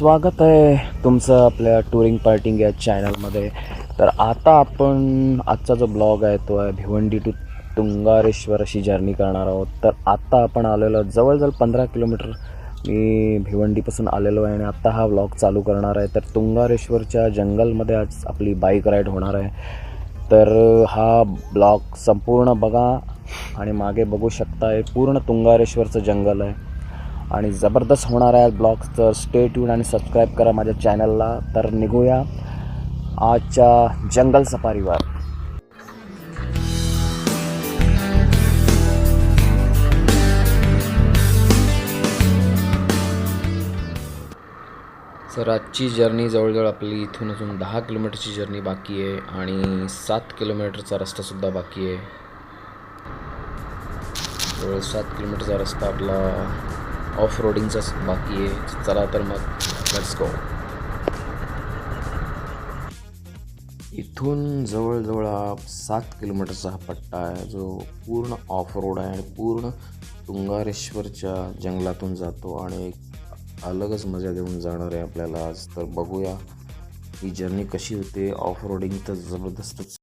स्वागत आहे तुमचं आपल्या टुरिंग पार्टिंग या चॅनलमध्ये तर आता आपण आजचा जो ब्लॉग आहे तो आहे भिवंडी टू तुंगारेश्वर अशी जर्नी करणार आहोत. तर आता आपण आलेलो जवळजवळ पंधरा किलोमीटर मी भिवंडीपासून आलेलो आहे आणि आत्ता हा ब्लॉग चालू करणार आहे. तर तुंगारेश्वरच्या जंगलमध्ये आज आपली बाईक राईड होणार आहे. तर हा ब्लॉग संपूर्ण बघा आणि मागे बघू शकता आहे पूर्ण तुंगारेश्वरचं जंगल आहे. आणि जबरदस्त होणार आहे ब्लॉग तर स्टे ट्यून आणि सबस्क्राईब करा माझ्या चॅनलला तर निघूया आजच्या जंगल सफारीवर. सर आजची जर्नी जवळजवळ आपली इथून अजून दहा किलोमीटरची जर्नी बाकी आहे आणि सात किलोमीटरचा रस्तासुद्धा बाकी आहे. जवळ सात किलोमीटरचा रस्ता आपला ऑफ रोडिंगचाच बाकी आहे. चला तर मग लेट्स गो इथून जवळजवळ हा सात किलोमीटरचा हा पट्टा आहे. जो पूर्ण ऑफ रोड आहे आणि पूर्ण तुंगारेश्वरच्या जंगलातून जातो आणि एक अलगच मजा देऊन जाणार आहे आपल्याला आज. तर बघूया ही जर्नी कशी होते. ऑफ रोडिंग तर जबरदस्तच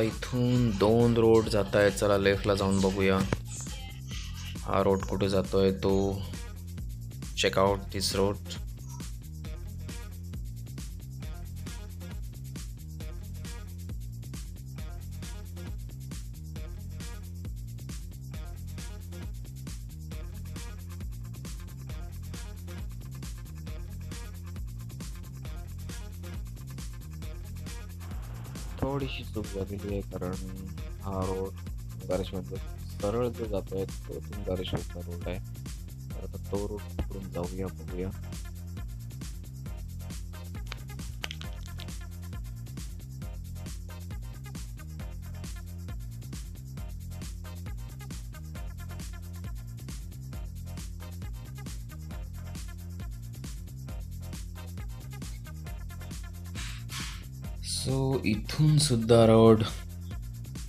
इथून दोन रोड जात आहेत चला लेफ्टला जाऊन बघूया. हा रोड कुठे जातोय तो. चेकआउट दिस रोड थोडीशी चूक झालेली आहे कारण हा रोड तुंगारेश्वरचा सरळ जो जातो आहे तो तुंगारेश्वरचा रोड आहे. तर आता तो रोड पकडून जाऊया बघूया. सो इथून सुद्धा रोड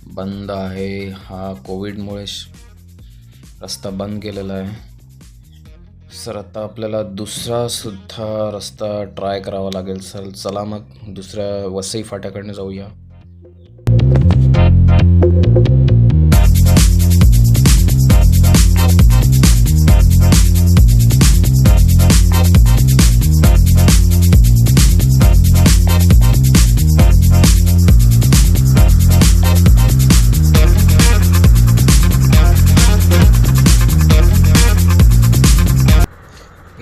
बंद आहे. हा कोविडमुळे रस्ता बंद केलेला आहे. सर आता आपल्याला दुसरा सुद्धा रस्ता ट्राय करावा लागेल. सर चला मग दुसऱ्या वसई फाट्याकडनं जाऊया.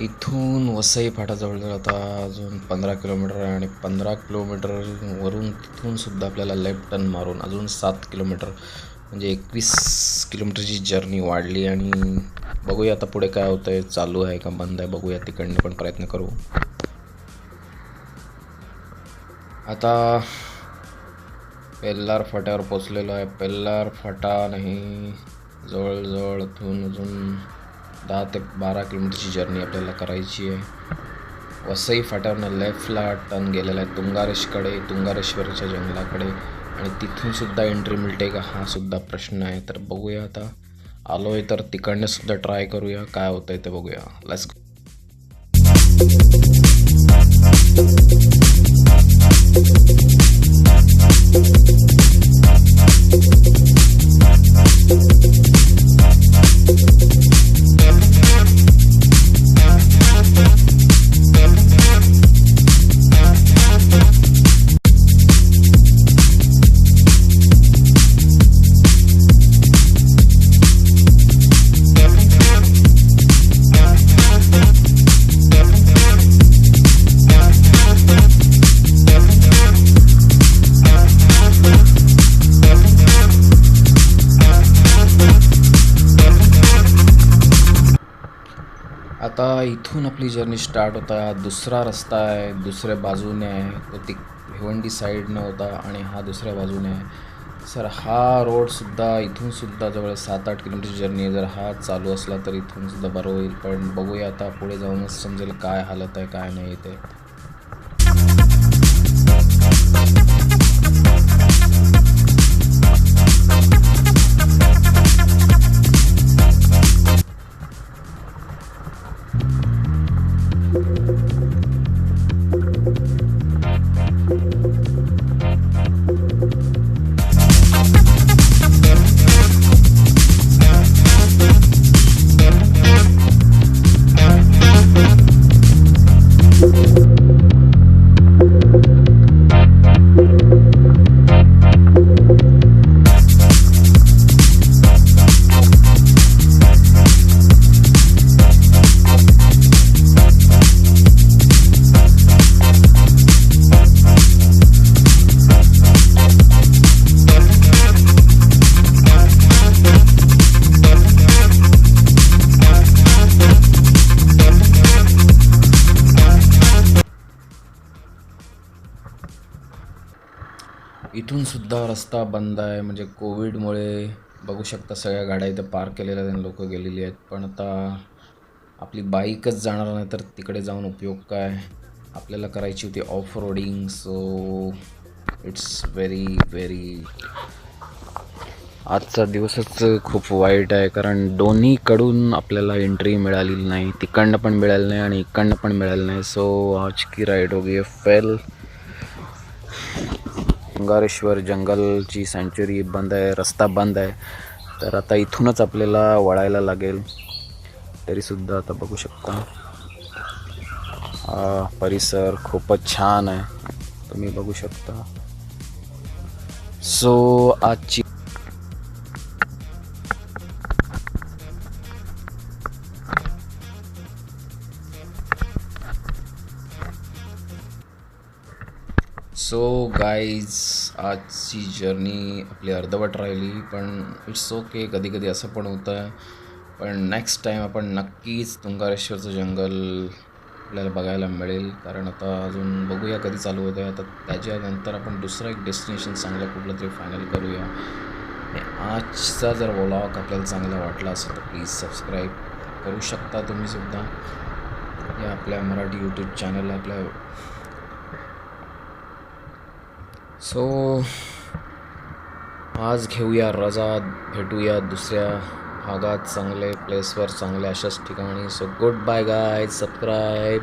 इथून वसई फाटा जवळजवळ आता अजून पंधरा किलोमीटर आहे आणि पंधरा किलोमीटरवरून तिथूनसुद्धा आपल्याला लेफ्ट टर्न मारून अजून सात किलोमीटर म्हणजे एकवीस किलोमीटरची जर्नी वाढली आणि बघूया आता पुढे काय होतं आहे चालू आहे का बंद आहे बघूया तिकडनं पण प्रयत्न करू. आता पेल्लार फाट्यावर पोचलेलो आहे. पेल्लार फाटा नाही जवळजवळ इथून अजून दहा ते बारा किलोमीटरची जर्नी आपल्याला करायची आहे. वसई फाट्यावरनं लेफ्टला टर्न गेलेला आहे. तुंगारेशकडे तुंगारेश्वरच्या जंगलाकडे. आणि तिथून सुद्धा एंट्री मिळते का? हा सुद्धा प्रश्न आहे. तर बघूया आता. आलो आहे तर तिकडनं सुद्धा ट्राय करूया. काय होतं आहे ते बघूया. लेट्स इथून आपली जर्नी स्टार्ट होता दुसरा रस्ता आहे दुसऱ्या बाजूने आहे तो ती भिवंडी साईडनं होता आणि हा दुसऱ्या बाजूने आहे. सर हा रोडसुद्धा इथूनसुद्धा जवळ सात आठ किलोमीटरची जर्नी आहे. जर हा चालू असला तर इथूनसुद्धा बरं होईल. पण बघूया आता पुढे जाऊनच समजेल काय हालत आहे काय नाही ते. इथून सुद्धा रस्ता बंद आहे. म्हणजे कोविडमुळे बघू शकता सगळ्या गाड्या इथं पार्क केलेल्या आहेत लोक गेलेली आहेत. पण आता आपली बाईकच जाणार नाही तर तिकडे जाऊन उपयोग काय? आपल्याला करायची होती off roading so it's very very आजचा दिवसच खूप वाईट आहे. कारण दोन्हीकडून आपल्याला एंट्री मिळालेली नाही तिकडनं पण मिळाली नाही आणि इकडनं पण मिळालं नाही. सो आज की राईड होगी? फेल अंगारेश्वर जंगलची सँच्युरी बंद आहे रस्ता बंद आहे. तर आता इथूनच आपल्याला वळायला लागेल. तरीसुद्धा आता बघू शकता. हा परिसर खूपच छान आहे. तुम्ही बघू शकता. सो आजची सो गाईज आजची जर्नी आपली अर्धवट राहिली पण इट्स ओके कधी कधी असं पण होतं. आहे पण नेक्स्ट टाईम आपण नक्कीच तुंगारेश्वरचं जंगल आपल्याला बघायला मिळेल. कारण आता अजून बघूया कधी चालू होतं आहे आता त्याच्यानंतर आपण दुसरं एक डेस्टिनेशन चांगलं कुठलं तरी फायनल करूया. आजचा जर व्लॉग आपल्याला चांगला वाटला असेल तर प्लीज सबस्क्राईब करू शकता तुम्ही सुद्धा. या आपल्या मराठी यूट्यूब चॅनल आपल्या सो आज घेऊया रजा भेटूया दुसऱ्या भागात चांगले प्लेसवर चांगल्या अशाच ठिकाणी. So good bye guy subscribe